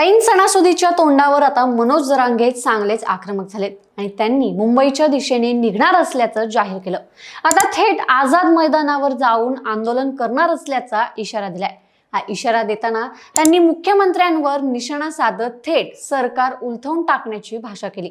ऐन सणासुदीच्या तोंडावर आता मनोज जरांगे चांगलेच आक्रमक झालेत आणि त्यांनी मुंबईच्या दिशेने निघणार असल्याचं जाहीर केलं. आता थेट आझाद मैदानावर जाऊन आंदोलन करणार असल्याचा इशारा दिलाय. हा इशारा देताना त्यांनी मुख्यमंत्र्यांवर निशाणा साधत थेट सरकार उलथवून टाकण्याची भाषा केली.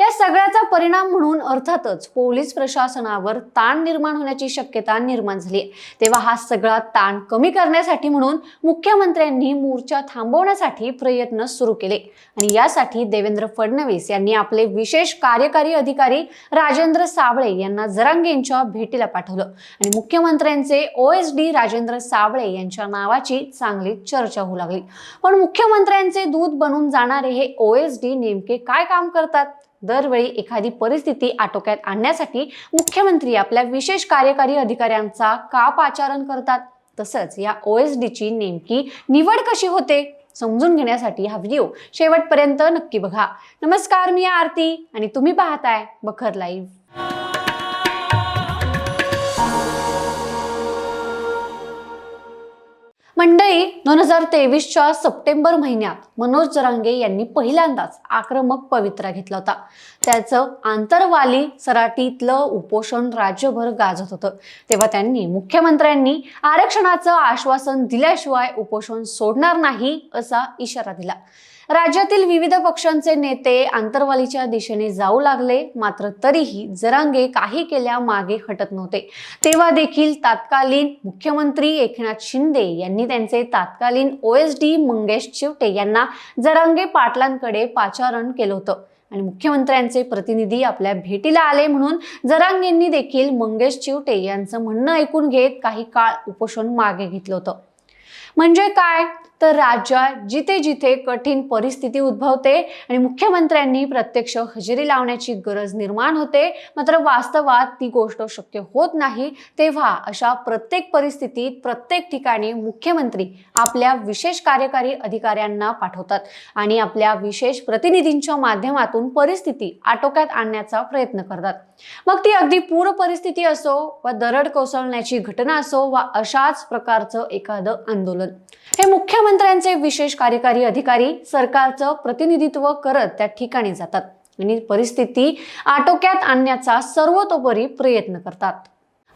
या सगळ्याचा परिणाम म्हणून अर्थातच पोलीस प्रशासनावर ताण निर्माण होण्याची शक्यता निर्माण झाली आहे. तेव्हा हा सगळा ताण कमी करण्यासाठी म्हणून मुख्यमंत्र्यांनी मोर्चा थांबवण्यासाठी प्रयत्न सुरू केले. आणि यासाठी देवेंद्र फडणवीस यांनी आपले विशेष कार्यकारी अधिकारी राजेंद्र साबळे यांना जरांगेंच्या भेटीला पाठवलं. आणि मुख्यमंत्र्यांचे O S D Rajendra Sable यांच्या नावाची चांगली चर्चा होऊ लागली. पण मुख्यमंत्र्यांचे दूध बनून जाणारे हे ओ एस डी नेमके काय काम करतात? दरवेळी एखादी परिस्थिती आटोक्यात आणण्यासाठी मुख्यमंत्री आपल्या विशेष कार्यकारी अधिकाऱ्यांचा का पाचारण करतात. तसंच या ओ एस डीची नेमकी निवड कशी होते? समजून घेण्यासाठी हा व्हिडिओ शेवटपर्यंत नक्की बघा. नमस्कार मी आरती आणि तुम्ही पाहताय बखर लाईव्ह. मंडळी दोन हजार तेवीसच्या सप्टेंबर महिन्यात मनोज जरांगे यांनी पहिल्यांदाच आक्रमक पवित्रा घेतला होता. त्याचं आंतरवाली सराटीतलं उपोषण राज्यभर गाजत होतं. तेव्हा त्यांनी मुख्यमंत्र्यांनी आरक्षणाचं आश्वासन दिल्याशिवाय उपोषण सोडणार नाही असा इशारा दिला. राज्यातील विविध पक्षांचे नेते आंतरवालीच्या दिशेने जाऊ लागले. मात्र तरीही जरांगे काही केल्या मागे हटत नव्हते. तेव्हा देखील तत्कालीन मुख्यमंत्री एकनाथ शिंदे यांनी त्यांचे तत्कालीन O S D Mangesh Chivate यांना जरांगे पाटलांकडे पाचारण केलं होतं. आणि मुख्यमंत्र्यांचे प्रतिनिधी आपल्या भेटीला आले म्हणून जरांगेंनी देखील मंगेश चिवटे यांचं म्हणणं ऐकून घेत काही काळ उपोषण मागे घेतलं होतं. म्हणजे काय? तर राज्यात जिथे जिथे कठीण परिस्थिती उद्भवते आणि मुख्यमंत्र्यांनी प्रत्यक्ष हजेरी लावण्याची गरज निर्माण होते मात्र वास्तवात ती गोष्ट शक्य होत नाही तेव्हा अशा प्रत्येक परिस्थितीत प्रत्येक ठिकाणी मुख्यमंत्री आपल्या विशेष कार्यकारी अधिकाऱ्यांना पाठवतात आणि आपल्या विशेष प्रतिनिधींच्या माध्यमातून परिस्थिती आटोक्यात आणण्याचा प्रयत्न करतात. मग ती अगदी पूर परिस्थिती असो वा दरड कोसळण्याची घटना असो वा अशाच प्रकारचं एखादं आंदोलन. हे मुख्यमंत्री मुख्यमंत्र्यांचे विशेष कार्यकारी अधिकारी सरकारचं प्रतिनिधित्व करत त्या ठिकाणी जातात आणि परिस्थिती आटोक्यात आणण्याचा सर्वतोपरी प्रयत्न करतात.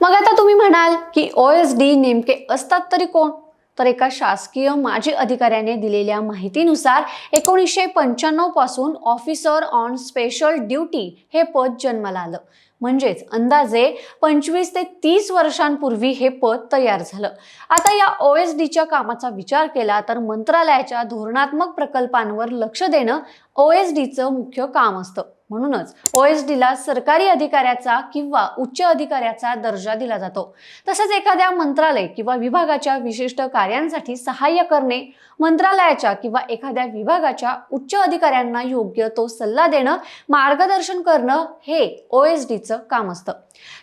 मग आता तुम्ही म्हणाल की ओ एस डी नेमके असतात तरी कोण? तर एका शासकीय माजी अधिकाऱ्याने दिलेल्या माहितीनुसार एकोणीसशे पंच्याण्णवपासून ऑफिसर ऑन स्पेशल ड्युटी हे पद जन्माला आलं. म्हणजेच अंदाजे पंचवीस ते तीस वर्षांपूर्वी हे पद तयार झालं. आता या ओ एस डीच्या कामाचा विचार केला तर मंत्रालयाच्या धोरणात्मक प्रकल्पांवर लक्ष देणं ओ एस डीचं मुख्य काम असतं. म्हणूनच ओ एस डीला सरकारी अधिकाऱ्याचा किंवा उच्च अधिकाऱ्याचा दर्जा दिला जातो. तसेच एखाद्या मंत्रालय किंवा विभागाच्या विशिष्ट कार्यांसाठी सहाय्य करणे मंत्रालयाच्या किंवा एखाद्या विभागाच्या उच्च अधिकाऱ्यांना योग्य तो सल्ला देणं मार्गदर्शन करणं हे ओ एस डीचं काम असतं.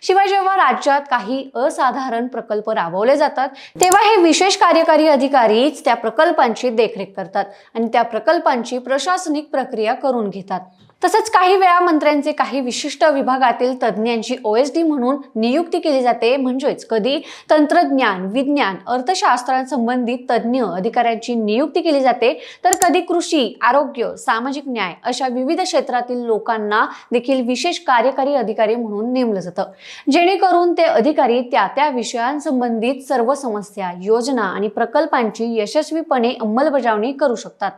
शिवाय जेव्हा राज्यात काही असाधारण प्रकल्प राबवले जातात तेव्हा हे विशेष कार्यकारी अधिकारीच त्या प्रकल्पांची देखरेख करतात आणि त्या प्रकल्पांची प्रशासनिक प्रक्रिया करून घेतात. तसंच काही वेळा मंत्र्यांचे काही विशिष्ट विभागातील तज्ज्ञांची ओ एस डी म्हणून नियुक्ती केली जाते. म्हणजेच कधी? तंत्रज्ञान विज्ञान अर्थशास्त्रांसंबंधित तज्ज्ञ अधिकाऱ्यांची नियुक्ती केली जाते. तर कधी कृषी आरोग्य सामाजिक न्याय अशा विविध क्षेत्रातील लोकांना देखील विशेष कार्यकारी अधिकारी म्हणून नेमलं जातं. जेणेकरून ते अधिकारी त्या त्या विषयांसंबंधित सर्व समस्या योजना आणि प्रकल्पांची यशस्वीपणे अंमलबजावणी करू शकतात.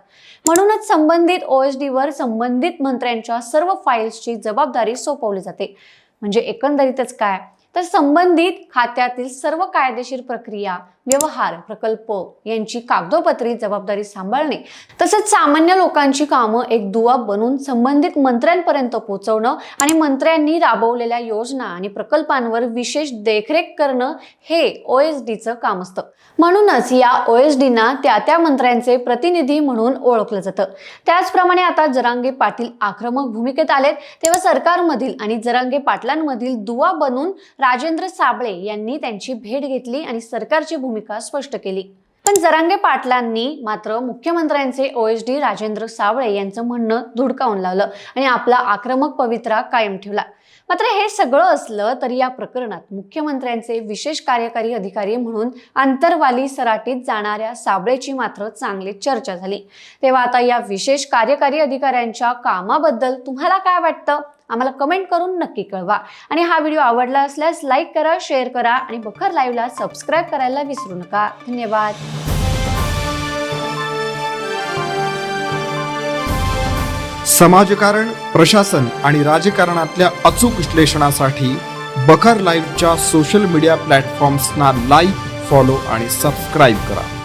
म्हणूनच संबंधित ओ एस डीवर संबंधित यांच्या सर्व फाईल्सची जबाबदारी सोपवली जाते. म्हणजे एकंदरीतच काय? तर संबंधित खात्यातील सर्व कायदेशीर प्रक्रिया व्यवहार प्रकल्प यांची कागदोपत्री जबाबदारी सांभाळणे तसंच सामान्य लोकांची कामं एक दुवा बनून संबंधित मंत्र्यांपर्यंत पोहोचवणं आणि मंत्र्यांनी राबवलेल्या योजना आणि प्रकल्पांवर विशेष देखरेख करणं हे ओ एस डीचं काम असतं. म्हणूनच या ओ एस डीना त्या त्या मंत्र्यांचे प्रतिनिधी म्हणून ओळखलं जातं. त्याचप्रमाणे आता जरांगे पाटील आक्रमक भूमिकेत आलेत. तेव्हा सरकारमधील आणि जरांगे पाटलांमधील दुवा बनून राजेंद्र साबळे यांनी त्यांची भेट घेतली आणि सरकारची भूमिका स्पष्ट केली. पण जरांगे पाटलांनी मात्र मुख्यमंत्र्यांचे ओ डी राजेंद्र सावळे यांचं म्हणणं धुडकावून लावलं आणि आपला आक्रमक पवित्रा कायम ठेवला. मात्र हे सगळं असलं तरी या प्रकरणात मुख्यमंत्र्यांचे विशेष कार्यकारी अधिकारी म्हणून आंतरवाली सराटीत जाणाऱ्या साबळेची मात्र चांगली चर्चा झाली. तेव्हा आता या विशेष कार्यकारी अधिकाऱ्यांच्या कामाबद्दल तुम्हाला काय वाटतं? आम्हाला कमेंट करून नक्की कळवा. आणि हा व्हिडिओ आवडला असल्यास लाईक करा शेअर करा आणि बखर लाईव्हला सबस्क्राईब करायला विसरू नका. धन्यवाद. समाजकारण प्रशासन आणि राजकारणातल्या अचूक विश्लेषणासाठी बखर लाईव्हच्या सोशल मीडिया प्लॅटफॉर्म्सना लाईक फॉलो आणि सबस्क्राईब करा.